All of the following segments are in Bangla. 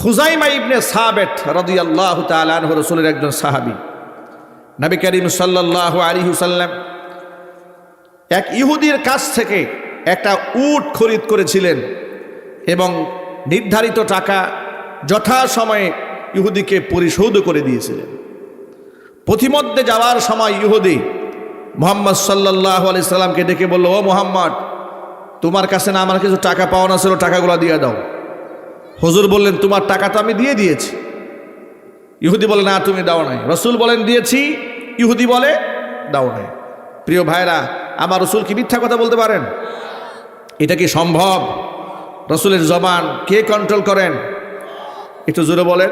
খুজাইমা ইবনে সাবেট রদিয়াল্লাহ তালাহ রসুলের একজন সাহাবি। নবী করিম সাল্লাহ আলী হুসাল্লাম এক ইহুদির কাছ থেকে একটা উট খরিদ করেছিলেন এবং নির্ধারিত টাকা যথাসময়ে ইহুদিকে পরিশোধ করে দিয়েছিলেন। পথিমধ্যে যাওয়ার সময় ইহুদি মোহাম্মদ সাল্লাহ আলি সাল্লামকে ডেকে বলল, ও মোহাম্মদ, তোমার কাছে না আমার কিছু টাকা পাওনা ছিল, টাকাগুলো দিয়ে দাও। হুজুর বললেন, তোমার টাকা তো আমি দিয়ে দিয়েছি। ইহুদি বলে, না, তুমি দাও নাই। রসুল বলেন, দিয়েছি। ইহুদি বলে, দাও নাই। প্রিয় ভাইরা, আমার রসুল কি মিথ্যা কথা বলতে পারেন? এটা কি সম্ভব? রসুলের জবান কে কন্ট্রোল করেন? একটু জোরে বলেন।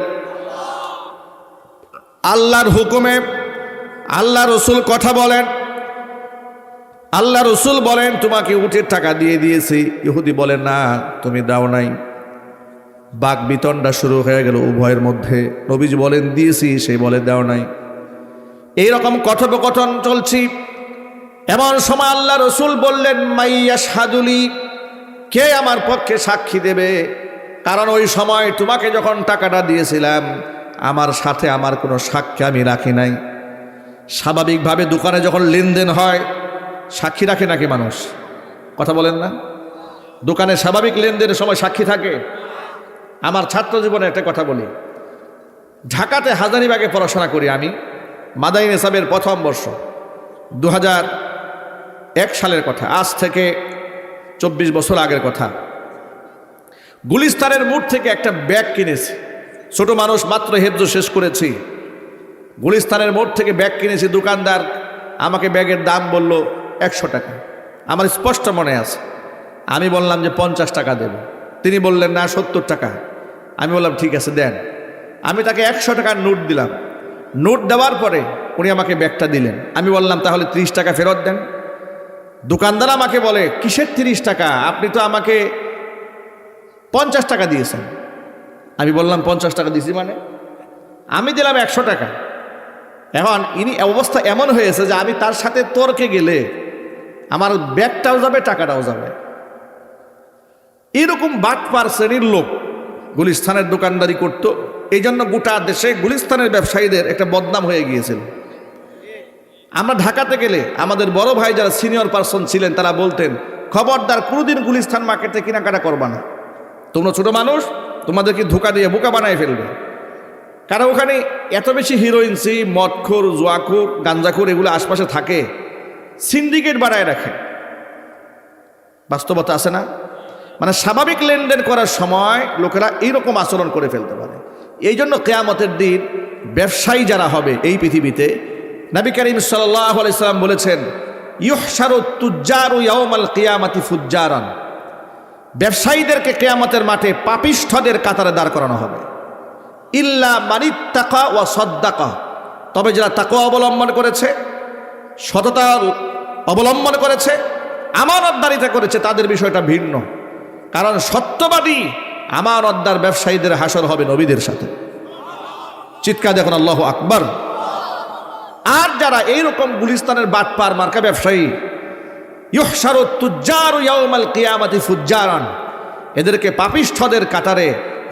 আল্লাহর হুকুমে আল্লাহ রসুল কথা বলেন। আল্লাহ রসুল বলেন, তোমাকে উঠের টাকা দিয়ে দিয়েছি। ইহুদি বলেন না, তুমি দাও নাই। বাক বিতণ্ডা শুরু হয়ে গেল উভয়ের মধ্যে। নবীজি বলেন, দিয়েছি, সে বলে, দাও নাই। এইরকম কথোপকথন চলছি। এমন সময় আল্লাহ রসুল বললেন মাইয়া সাদুলি কে আমার পক্ষে সাক্ষী দেবে? কারণ ওই সময় তোমাকে যখন টাকাটা দিয়েছিলাম, আমার সাথে আমার কোনো সাক্ষী আমি রাখি নাই। স্বাভাবিকভাবে দোকানে যখন লেনদেন হয়, সাক্ষী রাখে নাকি মানুষ? কথা বলেন না। দোকানে স্বাভাবিক লেনদেনের সময় সাক্ষী থাকে? আমার ছাত্র জীবনে একটা কথা বলি। ঢাকাতে হাজারিবাগে পড়াশোনা করি আমি মাদাইন এসাবের প্রথম বর্ষ। দু এক সালের কথা, আজ থেকে চব্বিশ বছর আগের কথা। গুলিস্তানের মুঠ থেকে একটা ব্যাগ কিনেছি। ছোট মানুষ মাত্র হেফজ শেষ করেছি। গুলিস্তানের মোড় থেকে ব্যাগ কিনেছি, দোকানদার আমাকে ব্যাগের দাম বলল একশো টাকা। আমার স্পষ্ট মনে আছে। আমি বললাম যে পঞ্চাশ টাকা দেব। তিনি বললেন, না, সত্তর টাকা। আমি বললাম, ঠিক আছে, দেন। আমি তাকে একশো টাকার নোট দিলাম। নোট দেওয়ার পরে উনি আমাকে ব্যাগটা দিলেন। আমি বললাম, তাহলে ত্রিশ টাকা ফেরত দেন। দোকানদার আমাকে বলে, কিসের তিরিশ টাকা? আপনি তো আমাকে পঞ্চাশ টাকা দিয়েছেন। আমি বললাম, পঞ্চাশ টাকা দিয়েছি মানে? আমি দিলাম একশো টাকা। এখন ইনি অবস্থা এমন হয়েছে যে আমি তার সাথে তর্কে গেলে আমার ব্যাগটাও যাবে, টাকাটাও যাবে। এরকম বাটপার শ্রেণির লোক গুলিস্তানের দোকানদারি করত। এই জন্য গোটা দেশে গুলিস্তানের ব্যবসায়ীদের একটা বদনাম হয়ে গিয়েছিল। আমরা ঢাকাতে গেলে আমাদের বড় ভাই যারা সিনিয়র পার্সন ছিলেন, তারা বলতেন, খবরদার কোনোদিন গুলিস্তান মার্কেটে কেনাকাটা করবা না। তোমরা ছোট মানুষ, তোমাদেরকে ধোকা দিয়ে বোকা বানায় ফেলবে। কারণ ওখানে এত বেশি হিরোইনসি মদখোর, জোয়াখোর, গাঞ্জাখোর এগুলো আশপাশে থাকে সিন্ডিকেট বাড়ায় রাখে। বাস্তবতা আছে না? মানে স্বাভাবিক লেনদেন করার সময় লোকেরা এইরকম আচরণ করে ফেলতে পারে। এই জন্য কেয়ামতের দিন ব্যবসায়ী যারা হবে এই পৃথিবীতে, নবী করিম আলাইসাল্লাম বলেছেন কিয়ামাতি ফুজ্জারান। ব্যবসায়ীদেরকে কেয়ামতের মাঠে পাপিষ্ঠদের কাতারে দাঁড় করানো হবে। ইল্লা মানিত্তাকা ও সদ্দাকা। তবে যারা তাকে অবলম্বন করেছে সততা অবলম্বন করেছে, আমানতদারিতা করেছে, তাদের বিষয়টা ভিন্ন। কারণ সত্যবাদী আমার অদ্দার ব্যবসায়ীদের হাসর হবে নবীদের সাথে। চিৎকার দেখুন, আল্লাহ আকবর। আর যারা এইরকম গুলিস্তানের বাটপার মার্কা ব্যবসায়ী ইহসারু তুজ্জারু ইয়াউমাল কিয়ামাতি ফুজ্জারান, এদেরকে পাপিষ্ঠদের কাতারে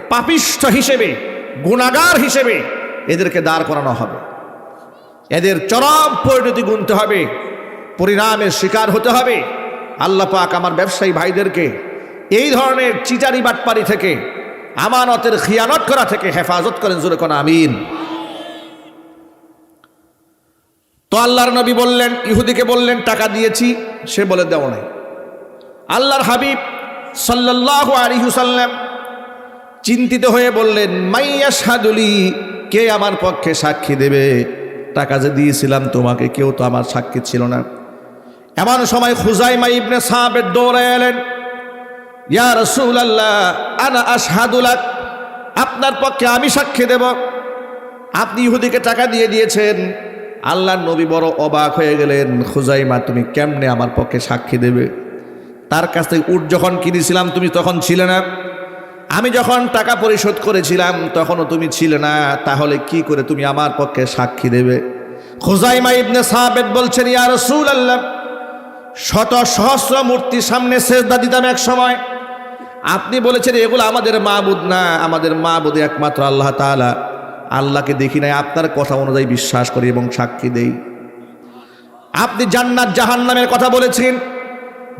পাপিষ্ঠ হিসেবে, গুণাগার হিসেবে এদেরকে দাঁড় করানো হবে। এদের চরম পরিণতি গুনতে হবে, পরিণামের শিকার হতে হবে। আল্লাহ আমার ব্যবসায়ী ভাইদেরকে এই ধরনের চিটারি বাটপারি থেকে, আমানতের খিয়ানত করা থেকে হেফাজত করেন জোরে কোন, আমিন। তো আল্লাহর নবী বললেন, ইহুদিকে বললেন, টাকা দিয়েছি, সে বলে দেও নাই। আল্লাহর হাবিব সাল্লাহ আলিহুসাল্লাম চিন্তিত হয়ে বললেন মাইয়া সাদুলি কে আমার পক্ষে সাক্ষী দেবে? টাকা যে দিয়েছিলাম, তোমাকে কেউ তো আমার সাক্ষী ছিল না। এমন সময় খুজাইমা ইবনে সাহাবের দৌড়ে এলেন। ইয়া রসুল আল্লাহ আনা আশহাদুলাক আপনার পক্ষে আমি সাক্ষী দেব। আপনি ইহুদিকে টাকা দিয়ে দিয়েছেন। আল্লাহর নবী বড় অবাক হয়ে গেলেন, খুজাইমা, তুমি কেমনে আমার পক্ষে সাক্ষী দেবে? তার কাছ থেকে উট যখন কিনেছিলাম, তুমি তখন ছিলে না। আমি যখন টাকা পরিশোধ করেছিলাম, তখনও তুমি ছিলে না। তাহলে কি করে তুমি আমার পক্ষে সাক্ষী দেবে? খোজাইমা ইবনে সাহাবেদ বলছেন, ইয়া রসুল আল্লাহ শত সহস্র মূর্তির সামনে সেজদা দিতাম এক সময়। আপনি বলেছেন, এগুলো আমাদের মাহবুদ না। আমাদের মাহবুদ একমাত্র আল্লাহ তাআলা। আল্লাহকে দেখি নাই, আপনার কথা অনুযায়ী বিশ্বাস করি এবং সাক্ষী দেই। আপনি জান্নাত জাহান্নামের কথা বলেছেন,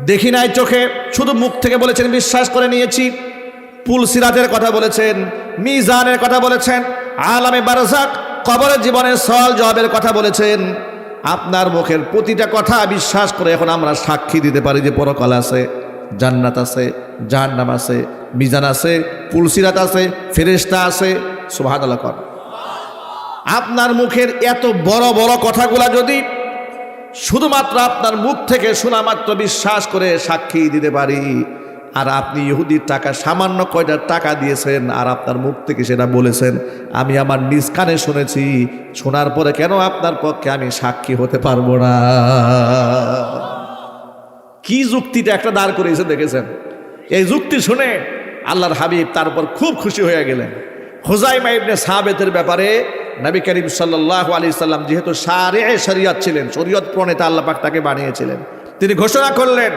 দেখি নাই চোখে, শুধু মুখ থেকে বলেছেন, বিশ্বাস করে নিয়েছি। পুল সিরাতের কথা বলেছেন, মিজানের কথা বলেছেন, আলামে বারজাক কবরের জীবনের সল জবাবের কথা বলেছেন। আপনার মুখের প্রতিটা কথা বিশ্বাস করে এখন আমরা সাক্ষী দিতে পারি যে পরকাল আছে। জান্নাত আছে, জাহান্নাম আছে, মিজান আছে পুলসিরাত আছে, ফেরেশতা আছে, সুবহানাল্লাহ কর। আপনার মুখের এত বড় বড় কথাগুলা যদি শুধুমাত্র আপনার মুখ থেকে শোনা মাত্র বিশ্বাস করে সাক্ষী দিতে পারি, আর আপনি ইহুদির টাকা, সামান্য কয়টা টাকা দিয়েছেন, আর আপনার মুখ থেকে সেটা বলেছেন, আমি আমার নিজ কানে শুনেছি, শোনার পরে কেন আপনার পক্ষে আমি সাক্ষী হতে পারব না? কি যুক্তিটা একটা দাঁড় করেছে দেখেছেন? এই যুক্তি শুনে আল্লাহর হাবিব তারপর খুব খুশি হয়ে গেলেন। হোজাইমা ইবনে সাহাবেতের ব্যাপারে নবী করিম সাল্লাহ আলি সাল্লাম যেহেতু সারে শরিয়ত ছিলেন, শরীয়ত প্রণেতা আল্লাহ পাক তাকে বানিয়েছিলেন। তিনি ঘোষণা করলেন,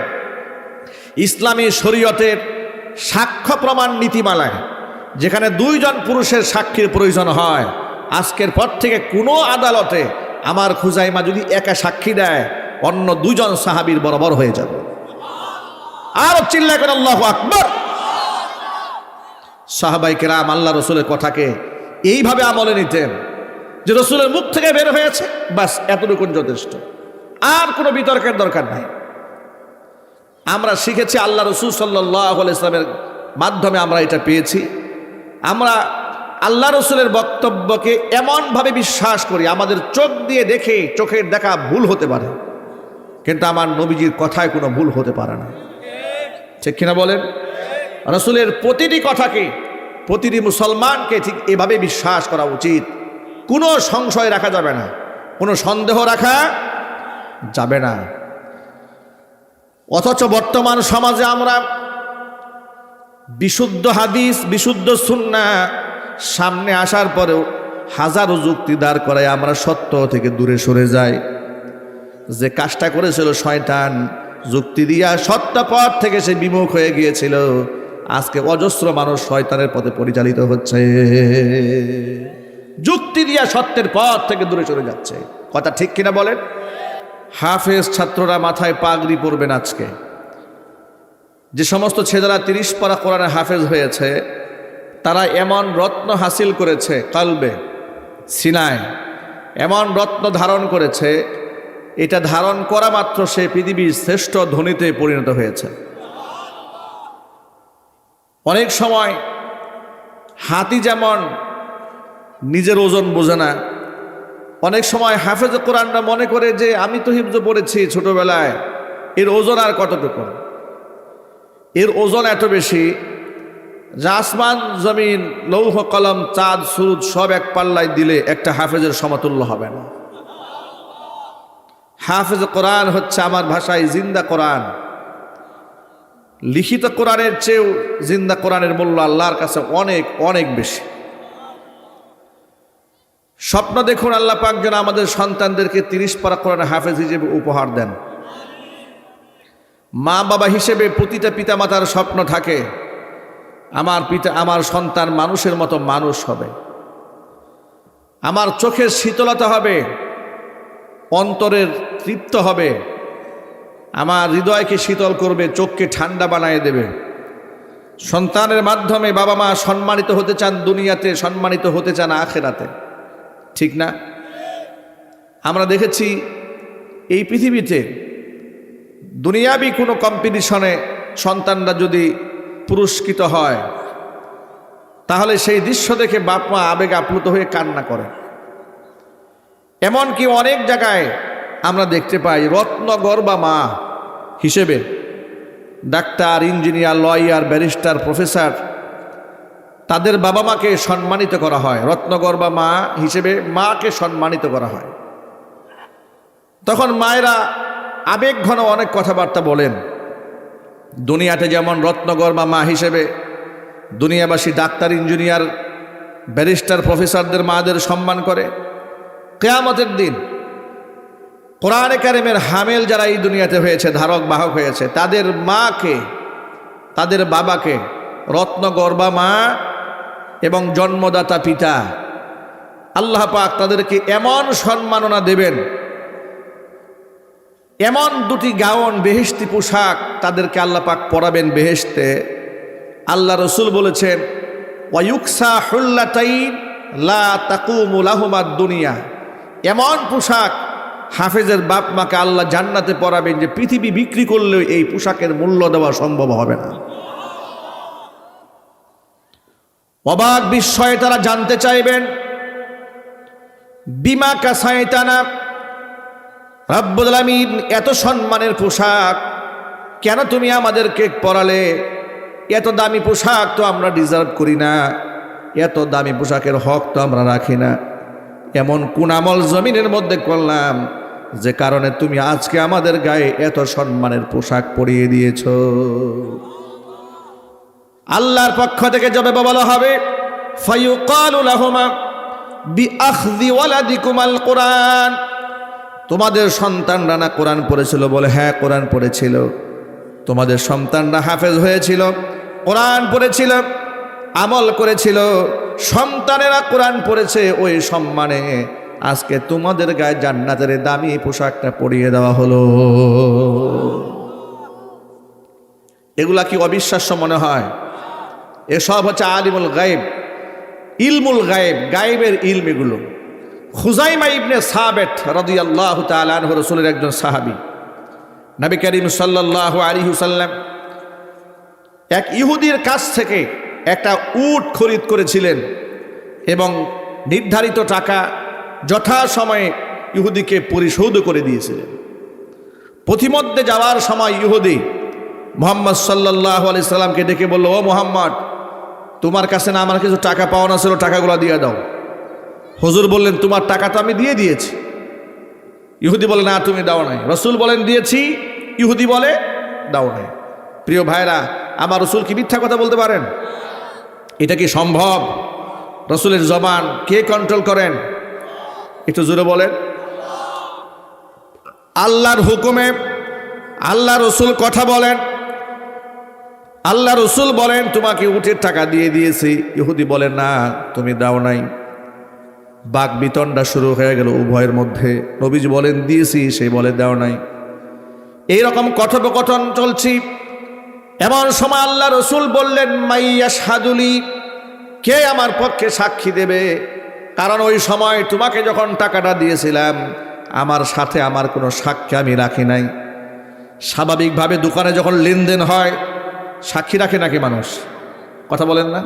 ইসলামী শরীয়তের সাক্ষ্য প্রমাণ নীতিমালায় যেখানে দুইজন পুরুষের সাক্ষীর প্রয়োজন হয়, আজকের পর থেকে কোনো আদালতে আমার খুজাইমা যদি একা সাক্ষী দেয়, অন্য দুজন সাহাবীর বরাবর হয়ে যাবে। আর চিল্লা করে আল্লাহ আকবর। সাহাবাই কেরাম আল্লাহ রসুলের কথাকে এইভাবে আমলে নিতেন যে রসুলের মুখ থেকে বের হয়েছে। বাস, এতটুকুন যথেষ্ট। আর কোনো বিতর্কের দরকার নাই। আমরা শিখেছি আল্লাহ রসুল সাল্লাহ ইসলামের মাধ্যমে আমরা এটা পেয়েছি। আমরা আল্লাহ রসুলের বক্তব্যকে এমনভাবে বিশ্বাস করি, আমাদের চোখ দিয়ে দেখে চোখের দেখা ভুল হতে পারে। কিন্তু আমার নবীজির কথায় কোনো ভুল হতে পারে না। ঠিক কিনা বলেন? রসুলের প্রতিটি কথাকে, প্রতিটি মুসলমানকে ঠিক এভাবে বিশ্বাস করা উচিত। কোনো সংশয় রাখা যাবে না। কোনো সন্দেহ রাখা যাবে না। অথচ বর্তমান সমাজে আমরা বিশুদ্ধ হাদিস, বিশুদ্ধ সুন্না সামনে আসার পরেও হাজারো যুক্তি দাঁড় করায় আমরা সত্য থেকে দূরে সরে যাই। যে কাজটা করেছিল শয়তান যুক্তি দিয়া সত্য পথ থেকে সে বিমুখ হয়ে গিয়েছিল। আজকে অজস্র মানুষ শয়তানের পথে পরিচালিত হচ্ছে। যুক্তি দিয়া সত্যের পথ থেকে দূরে চলে যাচ্ছে। কথা ঠিক কিনা বলেন? হাফেজ ছাত্ররা মাথায় পাগড়ি পরবেন আজকে। যে সমস্ত ছেলেরা তিরিশ পারা কোরআনে হাফেজ হয়েছে, তারা এমন রত্ন হাসিল করেছে, কালবে, সিনায়, এমন রত্ন ধারণ করেছে এটা ধারণ করা মাত্র সে পৃথিবীর শ্রেষ্ঠ ধনীতে পরিণত হয়েছে। অনেক সময় হাতি যেমন নিজের ওজন বোঝে না, অনেক সময় হাফেজ কোরআনরা মনে করে যে আমি তো হিফজ পড়েছি ছোটবেলায়, এর ওজন আর কতটুকু? এর ওজন এত বেশি যে আসমান, জমিন, লৌহ, কলম, চাঁদ সুরুদ সব এক পাল্লায় দিলে একটা হাফেজের সমতুল্য হবে না। হাফেজ কোরআন হচ্ছে আমার ভাষায় জিন্দা কোরআন। লিখিত কোরআনের চেয়েও জিন্দা কোরআনের মূল্য আল্লাহর কাছে অনেক অনেক বেশি। স্বপ্ন দেখুন আল্লাহ পাক যেন আমাদের সন্তানদেরকে তিরিশ পারা কোরআন হাফেজ হিসেবে উপহার দেন। মা বাবা হিসেবে প্রতিটা পিতামাতার স্বপ্ন থাকে, আমার পিতা, আমার সন্তান মানুষের মতো মানুষ হবে। আমার চোখের শীতলতা হবে অন্তরের তৃপ্ত হবে। আমার হৃদয়কে শীতল করবে, চোখকে ঠান্ডা বানায় দেবে। সন্তানের মাধ্যমে বাবা মা সম্মানিত হতে চান দুনিয়াতে, সম্মানিত হতে চান আখেরাতে। ঠিক না? আমরা দেখেছি এই পৃথিবীতে দুনিয়াবি কোনো কম্পিটিশনে সন্তানরা যদি পুরস্কৃত হয়, তাহলে সেই দৃশ্য দেখে বাপ মা আবেগ আপ্লুত হয়ে কান্না করে। এমনকি অনেক জায়গায় আমরা দেখতে পাই, রত্নগর বা মা হিসেবে, doctor, engineer, lawyer, barrister, professor, তাদের বাবা মাকে সম্মানিত করা হয়। রত্নগর বা মা হিসেবে মাকে সম্মানিত করা হয়। তখন মায়েরা আবেগ ঘন অনেক কথাবার্তা বলেন। দুনিয়াতে যেমন রত্নগর বা মা হিসেবে দুনিয়াবাসী ডাক্তার, ইঞ্জিনিয়ার, ব্যারিস্টার, প্রফেসরদের মাদের সম্মান করে কেয়ামতের দিন কোরআনে কারিমের হামেল যারা এই দুনিয়াতে হয়েছে, ধারক, বাহক হয়েছে, তাদের মাকে, তাদের বাবাকে রত্নগর্বা মা এবং জন্মদাতা পিতা আল্লাহ পাক তাদেরকে এমন সম্মাননা দেবেন, এমন দুটি গাউন, বেহেশতি পোশাক তাদেরকে আল্লাহ পাক পরাবেন বেহেশতে। আল্লাহ রসুল বলেছেন ওয়ুকসা হুল্লাতাইন, লা তাকুমুলাহুমাদ দুনিয়া। এমন পোশাক হাফেজের বাপ মাকে আল্লাহ জান্নাতে পরাবেন যে পৃথিবী বিক্রি করলেও এই পোশাকের মূল্য দেওয়া সম্ভব হবে না। অবাক বিস্ময়ে তারা জানতে চাইবেন, বিমা কাসাইতানা, রব্বুল আলামিন এত সম্মানের পোশাক কেন তুমি আমাদেরকে পরালে? এত দামি পোশাক তো আমরা ডিজার্ভ করি না, এত দামি পোশাকের হক তো আমরা রাখি না। এমন কোন আমল জমিনের মধ্যে করলাম, যে কারণে তুমি আজকে আমাদের গায়ে এত সম্মানের পোশাক পরিয়ে দিয়েছ। আল্লাহর পক্ষ থেকে যাবে বলা হবে কোরআন। তোমাদের সন্তানরা না কোরআন পড়েছিল বলে হ্যাঁ কোরআন পড়েছিল। তোমাদের সন্তানরা হাফেজ হয়েছিল, কোরআন পড়েছিল। আমল করেছিল, সন্তানেরা কোরআন পড়েছে, ওই সম্মানে আজকে তোমাদের গায়ে জান্নাতের দামি পোশাকটা পরিয়ে দেওয়া হলো। এগুলা কি অবিশ্বাস্য মনে হয়? এসব হচ্ছে আলিমুল গায়েব, ইলমুল গায়েব, গায়েবের ইলম এগুলো। খুজাইমা ইবনে সাবেট রদিয়াল্লাহ তালাহ রসুলের একজন সাহাবি, নবী করিম সাল্লাহ আলী হুসাল্লাম এক ইহুদির কাছ থেকে একটা উট খরিদ করেছিলেন এবং নির্ধারিত টাকা যথাসময়ে ইহুদিকে পরিশোধ করে দিয়েছিলেন। পথিমধ্যে যাওয়ার সময় ইহুদি মোহাম্মদ সাল্লাহ আলি সাল্লামকে ডেকে বলল, ও মোহাম্মদ, তোমার কাছে না আমার কিছু টাকা পাওয়ানো ছিল, টাকাগুলো দিয়ে দাও। হজুর বললেন, তোমার টাকা তো আমি দিয়ে দিয়েছি। ইহুদি বলে, না, তুমি দাও নাই। রসুল বলেন, দিয়েছি। ইহুদি বলে, দাও নাই। প্রিয় ভাইরা, আমার রসুল কি মিথ্যা কথা বলতে পারেন? এটা কি সম্ভব? রসুলের জবান কে কন্ট্রোল করেন? একটু জোরে বলেন। আল্লাহর হুকুমে আল্লাহ রসুল কথা বলেন। আল্লাহ রসুল বলেন, তোমাকে উঠের টাকা দিয়ে দিয়েছি। ইহুদি বলেন, না, তুমি দাও নাই। বাক বিতণ্ডা শুরু হয়ে গেল উভয়ের মধ্যে। নবীজ বলেন, দিয়েছি। সে বলে, দাও নাই। এইরকম কথোপকথন চলছি। এমন সময় আল্লাহ রসুল বললেন, মাইয়া সাদুলি কে আমার পক্ষে সাক্ষী দেবে? কারণ ওই সময় তোমাকে যখন টাকাটা দিয়েছিলাম, আমার সাথে আমার কোনো সাক্ষী আমি রাখি নাই। স্বাভাবিকভাবে দোকানে যখন লেনদেন হয়, সাক্ষী রাখে নাকি মানুষ? কথা বলেন না।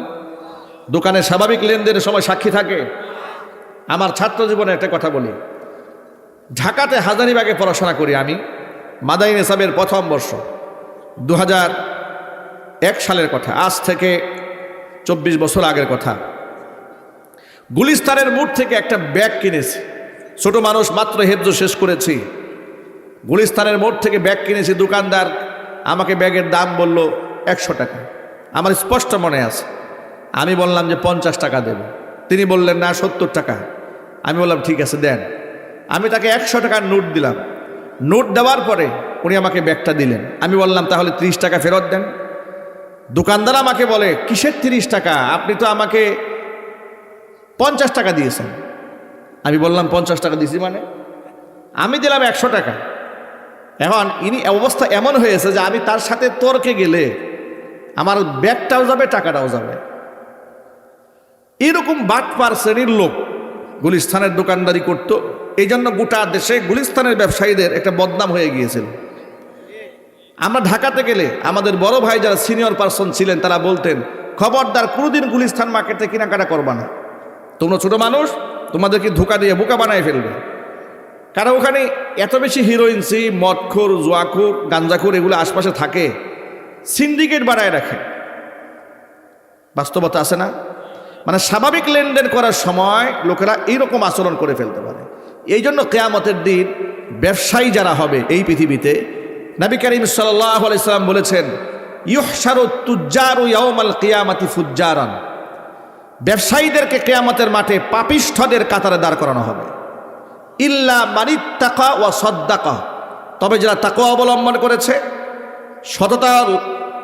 দোকানে স্বাভাবিক লেনদেনের সময় সাক্ষী থাকে। আমার ছাত্র জীবনে একটা কথা বলি। ঢাকাতে হাজারিবাগে পড়াশোনা করি আমি মাদাইন এসাবের প্রথম বর্ষ দু হাজার এক সালের কথা, আজ থেকে চব্বিশ বছর আগের কথা। গুলিস্তানের মুঠ থেকে একটা ব্যাগ কিনেছি। ছোট মানুষ মাত্র হেফজ শেষ করেছি। গুলিস্তানের মোড় থেকে ব্যাগ কিনেছি, দোকানদার আমাকে ব্যাগের দাম বলল একশো টাকা। আমার স্পষ্ট মনে আছে। আমি বললাম যে পঞ্চাশ টাকা দেব। তিনি বললেন, না, সত্তর টাকা। আমি বললাম, ঠিক আছে, দেন। আমি তাকে একশো টাকার নোট দিলাম। নোট দেওয়ার পরে উনি আমাকে ব্যাগটা দিলেন। আমি বললাম, তাহলে ত্রিশ টাকা ফেরত দেন। দোকানদার আমাকে বলে, কিসের তিরিশ টাকা? আপনি তো আমাকে পঞ্চাশ টাকা দিয়েছেন। আমি বললাম, পঞ্চাশ টাকা দিয়েছি মানে? আমি দিলাম একশো টাকা। এখন ইনি অবস্থা এমন হয়েছে যে আমি তার সাথে তর্কে গেলে আমার ব্যাগটাও যাবে, টাকাটাও যাবে। এরকম বাটপার শ্রেণির লোক গুলিস্তানের দোকানদারি করত। এই জন্য গোটা দেশে গুলিস্তানের ব্যবসায়ীদের একটা বদনাম হয়ে গিয়েছিল। আমরা ঢাকাতে গেলে আমাদের বড় ভাই যারা সিনিয়র পার্সন ছিলেন, তারা বলতেন, খবরদার কোনোদিন গুলিস্তান মার্কেটে কেনাকাটা করবা না। তোমরা ছোটো মানুষ, তোমাদেরকে ধোকা দিয়ে বোকা বানায় ফেলবে। কারণ ওখানে এত বেশি হিরোইনসি মদখোর, জোয়াখোর, গাঞ্জাখোর এগুলো আশপাশে থাকে সিন্ডিকেট বাড়ায় রাখে। বাস্তবতা আছে না? মানে স্বাভাবিক লেনদেন করার সময় লোকেরা এইরকম আচরণ করে ফেলতে পারে। এই জন্য কেয়ামতের দিন ব্যবসায়ী যারা হবে এই পৃথিবীতে নবী করিম সাল্লাহ বলেছেন ফুজ্জারান। ব্যবসায়ীদেরকে কেয়ামতের মাঠে পাপিষ্ঠদের কাতারে দাঁড় করানো হবে। ইল্লা মানিত্তাকা ও সদ্দাকা। তবে যারা তাকে অবলম্বন করেছে সততা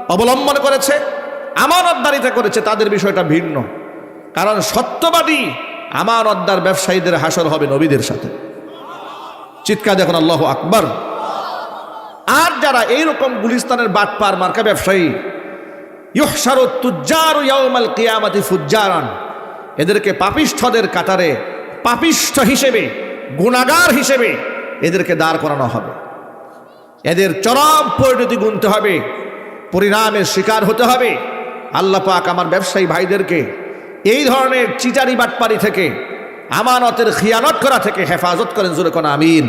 অবলম্বন করেছে, আমানতদারিতা করেছে, তাদের বিষয়টা ভিন্ন। কারণ সত্যবাদী আমানতদার ব্যবসায়ীদের হাসর হবে নবীদের সাথে। চিৎকার দেখুন, আল্লাহ আকবর। যারা এইরকম গুলিস্তানের বাটপার মার্কা ব্যবসায়ী ইহসারু তুজ্জারু ফুজ্জারান, এদেরকে পাপিষ্ঠদের কাতারে পাপিষ্ঠ হিসেবে, গুণাগার হিসেবে এদেরকে দাঁড় করানো হবে। এদের চরম পরিণতি গুনতে হবে, পরিণামের শিকার হতে হবে। আল্লাহ পাক আমার ব্যবসায়ী ভাইদেরকে এই ধরনের চিটারি বাটপারি থেকে, আমানতের খিয়ানত করা থেকে হেফাজত করেন, জোরে আমিন।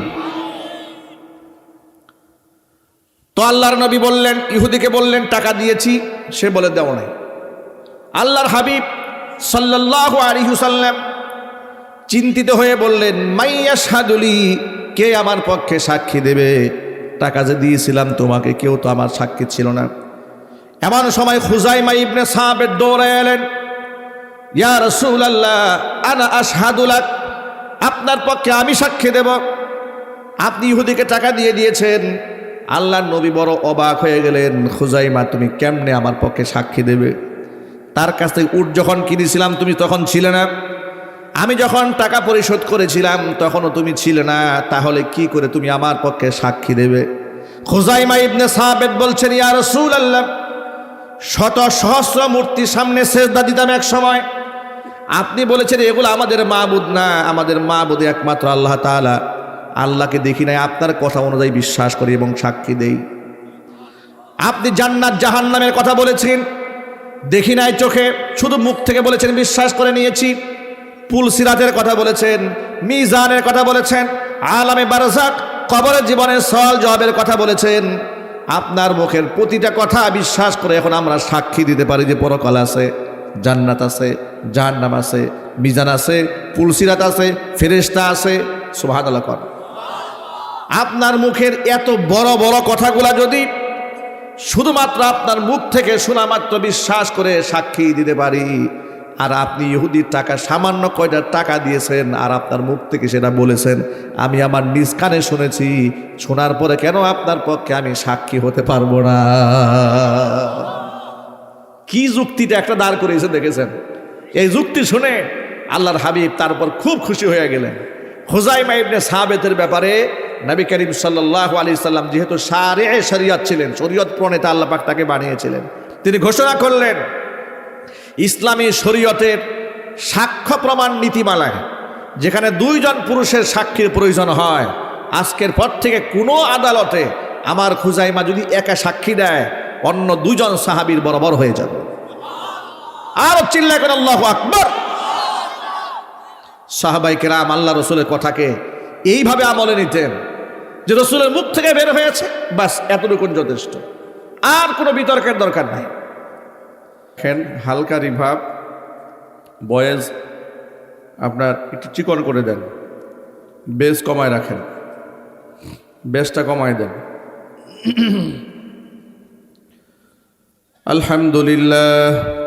তো আল্লাহর নবী বললেন, ইহুদিকে বললেন, টাকা দিয়েছি। সে বলে, দেও নাই। আল্লাহর হাবিব সাল্লাহ আলিহুসাল্লাম চিন্তিত হয়ে বললেন মাইয়া সাদুলি কে আমার পক্ষে সাক্ষী দেবে? টাকা যে দিয়েছিলাম তোমাকে, কেউ তো আমার সাক্ষী ছিল না। এমন সময় খুজাইমা ইবনে সাহাবের দৌড়ে এলেন, ইয়া রসুল আল্লাহ আনা আশহাদুলাক আপনার পক্ষে আমি সাক্ষী দেব। আপনি ইহুদিকে টাকা দিয়ে দিয়েছেন আল্লাহর নবী বড় অবাক হয়ে গেলেন, খুজাইমা, তুমি কেমনে আমার পক্ষে সাক্ষী দেবে? তার কাছ থেকে উট যখন কিনেছিলাম, তুমি তখন ছিলে না। আমি যখন টাকা পরিশোধ করেছিলাম, তখনও তুমি ছিলে না। তাহলে কি করে তুমি আমার পক্ষে সাক্ষী দেবে? খুজাইমা ইবনে সাহাবেদ বলছেন, ইয়া রসুল আল্লাহ শত সহস্র মূর্তির সামনে সেজদা দিতাম এক সময়। আপনি বলেছেন, এগুলো আমাদের মাহবুদ না। আমাদের মাহবুদ একমাত্র আল্লাহ তাআলা। আল্লাহকে দেখি নাই, আপনার কথা অনুযায়ী বিশ্বাস করি এবং সাক্ষী দেই। আপনি জান্নাত জাহান্নামের কথা বলেছেন, দেখি নাই চোখে, শুধু মুখ থেকে বলেছেন, বিশ্বাস করে নিয়েছি। পুল সিরাতের কথা বলেছেন, মিজানের কথা বলেছেন, আলামে বারজাক কবরের জীবনের সল জবাবের কথা বলেছেন। আপনার মুখের প্রতিটা কথা বিশ্বাস করে এখন আমরা সাক্ষী দিতে পারি যে পরকাল আছে, জান্নাত আছে, জাহান্নাম আছে, মিজান আছে পুলসিরাত আছে, ফেরেশতা আছে। সুবহানাল্লাহ, কর। আপনার মুখের এত বড় বড় কথাগুলা যদি শুধুমাত্র আপনার মুখ থেকে শোনা মাত্র বিশ্বাস করে সাক্ষী দিতে পারি। আর আপনি ইহুদির টাকা, সামান্য কয়টা টাকা দিয়েছেন, আর আপনার মুখ থেকে সেটা বলেছেন, আমি আমার নিজ কানে শুনেছি, শোনার পরে কেন আপনার পক্ষে আমি সাক্ষী হতে পারব না? কি যুক্তিটা একটা দাঁড় করেছে দেখেছেন? এই যুক্তি শুনে আল্লাহর হাবিব তারপর খুব খুশি হয়ে গেলেন। হোজাইমা ইবনে সাহাবেতের ব্যাপারে নবী করিম সাল্লাহ আলি সাল্লাম যেহেতু সারে শরিয়ত ছিলেন, শরীয়ত প্রণেতা আল্লাহ পাক তাকে বানিয়েছিলেন। তিনি ঘোষণা করলেন, ইসলামী শরীয়তের সাক্ষ্য প্রমাণ নীতিমালায় যেখানে দুইজন পুরুষের সাক্ষীর প্রয়োজন হয়, আজকের পর থেকে কোনো আদালতে আমার খুজাইমা যদি একা সাক্ষী দেয়, অন্য দুজন সাহাবীর বরাবর হয়ে যাবে। আর চিল্লা করে আল্লাহ আকবর! সাহাবাই কেরাম আল্লাহ রসুলের কথাকে এইভাবে আমলে নিতেন যে রসুলের মুখ থেকে বের হয়েছে, বাস এতটুকুন যথেষ্ট। আর কোনো বিতর্কের দরকার নাই। দেখেন হালকা রিভাব, বয়েজ, আপনার একটু চিকন করে দেন। বেস কমায় রাখেন। বেসটা কমায় দেন। আলহামদুলিল্লাহ।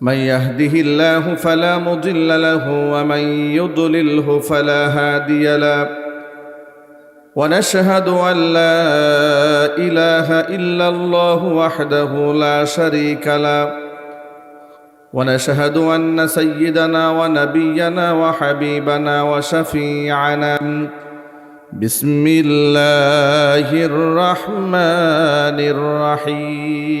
من يهده الله فلا مضل له ومن يضلله فلا هادي له. ونشهد أن لا إله إلا الله وحده لا شريك له. ونشهد أن سيدنا ونبينا وحبيبنا وشفيعنا. بسم الله الرحمن الرحيم.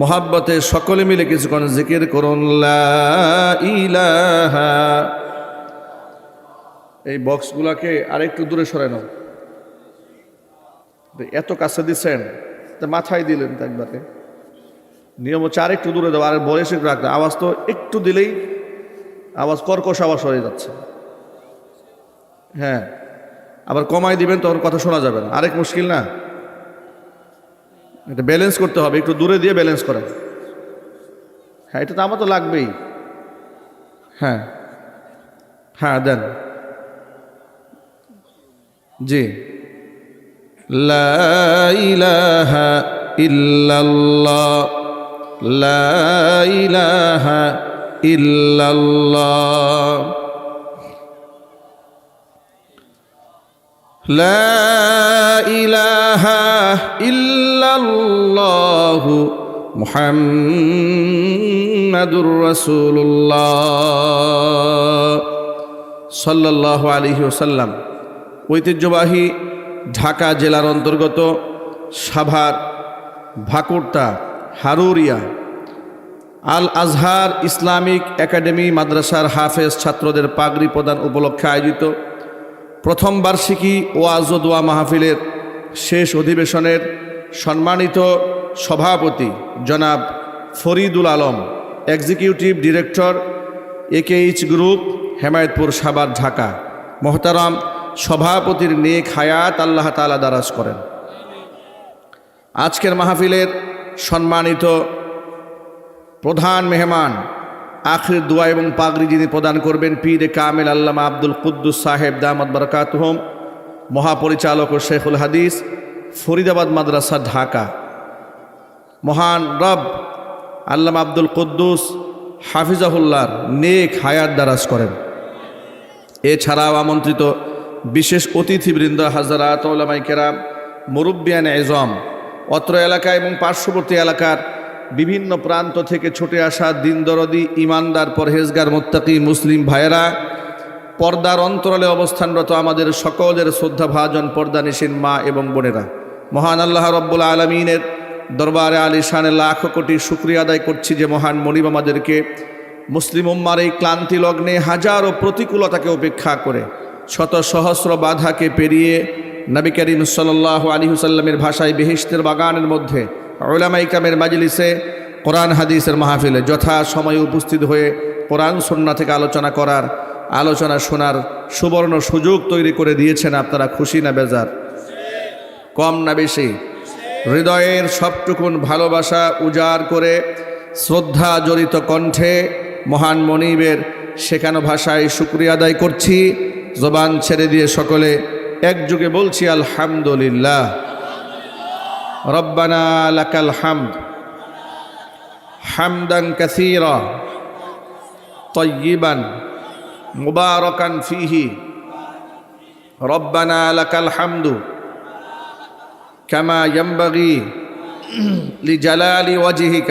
মোহাব্বতে সকলে মিলে কিছুক্ষণ জিকির করুন ইলাহা এই বক্সগুলোকে আরেকটু দূরে সরে নাও। এত কাছে দিচ্ছেন, তা মাথায় দিলেন একবারে। নিয়ম হচ্ছে আরেকটু দূরে দেবো আর বয়স একটু রাখতে আওয়াজ তো একটু দিলেই আওয়াজ কর্কশ আওয়াজ হয়ে যাচ্ছে। হ্যাঁ আবার কমাই দিবেন, তখন কথা শোনা যাবে না। আরেক মুশকিল না? এটা ব্যালেন্স করতে হবে, একটু দূরে দিয়ে ব্যালেন্স করেন। হ্যাঁ এটা তো আমার তো লাগবেই। হ্যাঁ হ্যাঁ দেন। জি। লা ইলাহা ইল্লাল্লাহ। ইল্লাল্লাহ। ইহু মুহাম্মাদুর রসুল্লাহ সাল্লাহ আলহি ঐতিহ্যবাহী ঢাকা জেলার অন্তর্গত সাভার, ভাকুরতা, হারুরিয়া আল আজহার ইসলামিক একাডেমি মাদ্রাসার হাফেজ ছাত্রদের পাগড়ি প্রদান উপলক্ষে আয়োজিত প্রথম বার্ষিকী ওয়াজদোয়া মাহফিলের শেষ অধিবেশনের সম্মানিত সভাপতি জনাব Faridul Alam executive director AKH group Hemayetpur Savar Dhaka. মোহতারাম সভাপতির নেক হায়াত আল্লাহ তালা দারাজ করেন। আজকের মাহফিলের সম্মানিত প্রধান মেহমান আখির দোয়া এবং পাগড়ি যিনি প্রদান করবেন, পীরে কামেল আল্লামা আব্দুল কুদ্দুস সাহেব দামদ বরকাতহম, মহাপরিচালক ও শেখুল হাদিস, ফরিদাবাদ মাদ্রাসা, ঢাকা। মহান রব আল্লামা আব্দুল কুদ্দুস হাফিজাহুল্লার নেক হায়াত দারাজ করেন। এছাড়াও আমন্ত্রিত বিশেষ অতিথিবৃন্দ, হাজারাত ওলামাই কেরাম মুরব্বিয়ান এজম অত্র এলাকা এবং পার্শ্ববর্তী এলাকার বিভিন্ন প্রান্ত থেকে ছুটে আসা দিনদরদি, ইমানদার, পরহেজগার, মোত্তাকি, মুসলিম ভাইয়েরা, পর্দার অন্তরালে অবস্থানরত আমাদের সকলের শ্রদ্ধাভাজন পর্দানিসীন মা এবং বোনেরা। মহান আল্লাহ রব্বুল আলমিনের দরবারে আলী শানে লাখ কোটি শুক্রিয়া আদায় করছি যে মহান মনিব আমাদেরকে মুসলিম উম্মার এই ক্লান্তি লগ্নে হাজারো প্রতিকূলতাকে উপেক্ষা করে, শত সহস্র বাধাকে পেরিয়ে নবী করিম সাল্লাহ আলী হুসাল্লামের ভাষায় বেহিস্তের বাগানের মধ্যে ওলামাইকামের মাজলিসে কোরআন, হাদিসের মাহফিলে যথা সময়ে উপস্থিত হয়ে কোরআন, সন্না থেকে আলোচনা করার, আলোচনা শোনার সুবর্ণ সুযোগ তৈরি করে দিয়েছেন আপনারা খুশি না বেজার? কম না বেশি? হৃদয়ের সবটুকুন ভালোবাসা উজাড় করে শ্রদ্ধা জড়িত কণ্ঠে মহান মনিবের শেখানো ভাষায় শুক্রিয়া আদায় করছি। জবান ছেড়ে দিয়ে সকলে একযোগে বলছি, আলহামদুলিল্লাহ। রব্বানা লাকাল হামদ হামদান কাসীরা طيبا مباركا فيه ربنا لك الحمد كما ينبغي لجلال وجهك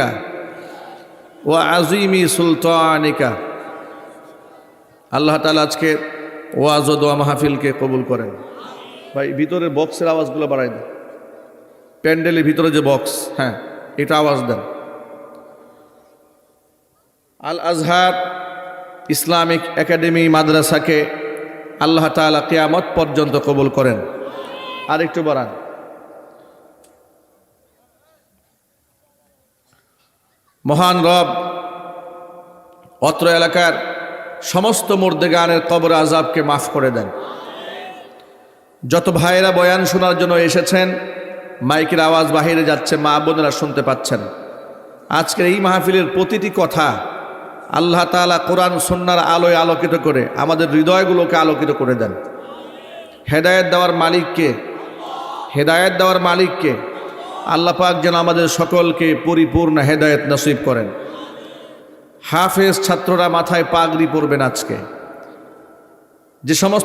وعظيم سلطانك আল্লাহ তালা আজকে ওয়াজ ও দোয়া মাহফিলকে কবুল করেন ভাই ভিতরে বক্সের আওয়াজগুলো বাড়াই দেন প্যান্ডেলের ভিতরে যে বক্স হ্যাঁ এটা আওয়াজ দেন। আল আজহার ইসলামিক একাডেমি মাদ্রাসাকে আল্লাহ তালা কেয়ামত পর্যন্ত কবুল করেন। আর একটু বাড়ান। মহান রব, অত্র এলাকার সমস্ত গানের কবর আজাবকে মাফ করে দেন। যত ভাইয়েরা বয়ান শোনার জন্য এসেছেন মাইকের আওয়াজ বাহিরে যাচ্ছে, মা বোনেরা শুনতে পাচ্ছেন। আজকের এই মাহফিলের প্রতিটি কথা আল্লাহ তালা কোরআন সন্ন্যার আলোয় আলোকিত করে আমাদের হৃদয়গুলোকে আলোকিত করে দেন। হেদায়ত দেওয়ার মালিককে হেদায়ত দেওয়ার মালিককে আল্লাহ পাক যেন আমাদের সকলকে পরিপূর্ণ হেদায়ত নসিব করেন। হাফেজ ছাত্ররা মাথায় পাগড়ি পরবেন আজকে। যে সমস্ত